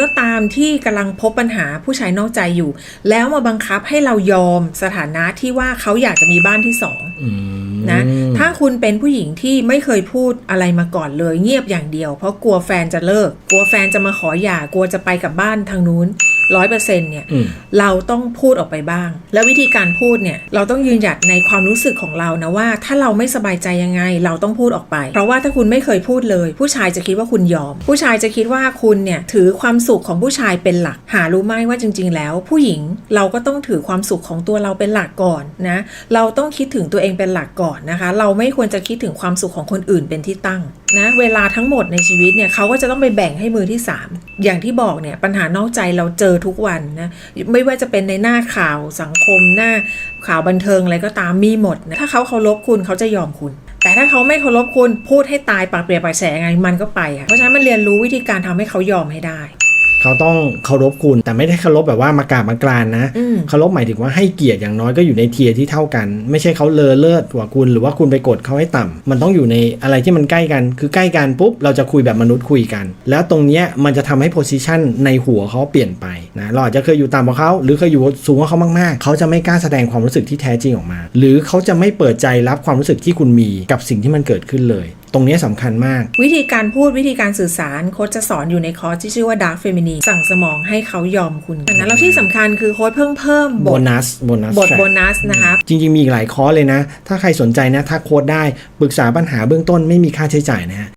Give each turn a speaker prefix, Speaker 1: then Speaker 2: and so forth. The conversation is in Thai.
Speaker 1: ก็ตามที่กำลังพบปัญหาผู้ชายนอกใจอยู่ แล้วมาบังคับให้เรายอมสถานะที่ว่าเขาอยากจะมีบ้านที่สอง
Speaker 2: อืม
Speaker 1: นะถ้าคุณเป็นผู้หญิงที่ไม่เคยพูดอะไรมาก่อนเลยเงียบอย่างเดียว เพราะกลัวแฟนจะเลิก กลัวแฟนจะมาขอหย่ากลัวจะไปกับบ้านทางนู้น ร้อยเปอร์เซ็นต์เนี่ย
Speaker 2: อืม
Speaker 1: เราต้องพูดออกไปบ้าง แล้ววิธีการพูดเนี่ยเราต้องยืนหยัดในความรู้สึกของเรานะว่า ถ้าเราไม่สบายใจยังไง เราต้องพูดออกไป เพราะว่าถ้าคุณไม่เคยพูดเลย ผู้ชายจะคิดว่าคุณยอม ผู้ชายจะคิดว่าคุณเนี่ยถือความสุขของผู้ชายเป็นหลัก หารู้ไหมว่าจริง ๆ แล้ว ผู้หญิงเราก็ต้องถือความสุขของตัวเราเป็นหลักก่อนนะเราต้องคิดถึงตัวเองเป็นหลักก่อนนะคะ เราไม่ควรจะคิดถึงความสุขของคนอื่นเป็นที่ตั้งนะเวลาทั้งหมดในชีวิตเนี่ยเขาก็จะต้องไปแบ่งให้มือที่สาม อย่างที่บอกเนี่ยปัญหานอกใจเราเจอทุกวันนะไม่ว่าจะเป็นในหน้าข่าวสังคมหน้าข่าวบันเทิงอะไรก็ตามมีหมดนะถ้าเขาเคารพคุณเขาจะยอมคุณ แต่ถ้าเขาไม่เคารพคุณพูดให้ตายปากเปรียกปากแฉไงมันก็ไปอะเพราะฉะนั้นมันเรียนรู้วิธีการทำให้เขายอมให้ได้
Speaker 2: เขาต้องเคารพคุณ แต่ไม่ได้เคารพแบบว่ามากราบมากรานนะ
Speaker 1: อืม
Speaker 2: เคารพหมายถึงว่าให้เกียรติอย่างน้อยก็อยู่ในเทียร์ที่เท่ากัน ไม่ใช่เขาเลอเลิศกว่าคุณ หรือว่าคุณไปกดเขาให้ต่ำมันต้องอยู่ในอะไรที่มันใกล้กัน คือใกล้กันปุ๊บเราจะคุยแบบมนุษย์คุยกัน แล้วตรงเนี้ยมันจะทำให้โพสิชันในหัวเขาเปลี่ยนไปนะเราอาจจะเคยอยู่ต่ำกว่าเขาหรือเคยอยู่สูงกว่าเขามากๆ เขาจะไม่กล้าแสดงความรู้สึกที่แท้จริงออกมา หรือเขาจะไม่เปิดใจรับความรู้สึกที่คุณมีกับสิ่งที่มันเกิดขึ้นเลย ตรงเนี้ยสำคัญมาก
Speaker 1: วิธีการพูดวิธีการสื่อสารโค้ชจะสอนอยู่ในคอร์สที่ชื่อว่า Dark Feminine สั่งสมองให้เขายอมคุณดังนั้นแล้วที่สำคัญคือโค้ชเพิ่งเพิ่ม
Speaker 2: โบบ
Speaker 1: ท
Speaker 2: นัสโบนัส
Speaker 1: บทโบนัสนะคะ
Speaker 2: จริง ๆ มีอีกหลายคอร์สเลยนะ ถ้าใครสนใจนะถ้าโค้ดได้ปรึกษาปัญหาเบื้องต้นไม่มีค่าใช้จ่ายนะฮะ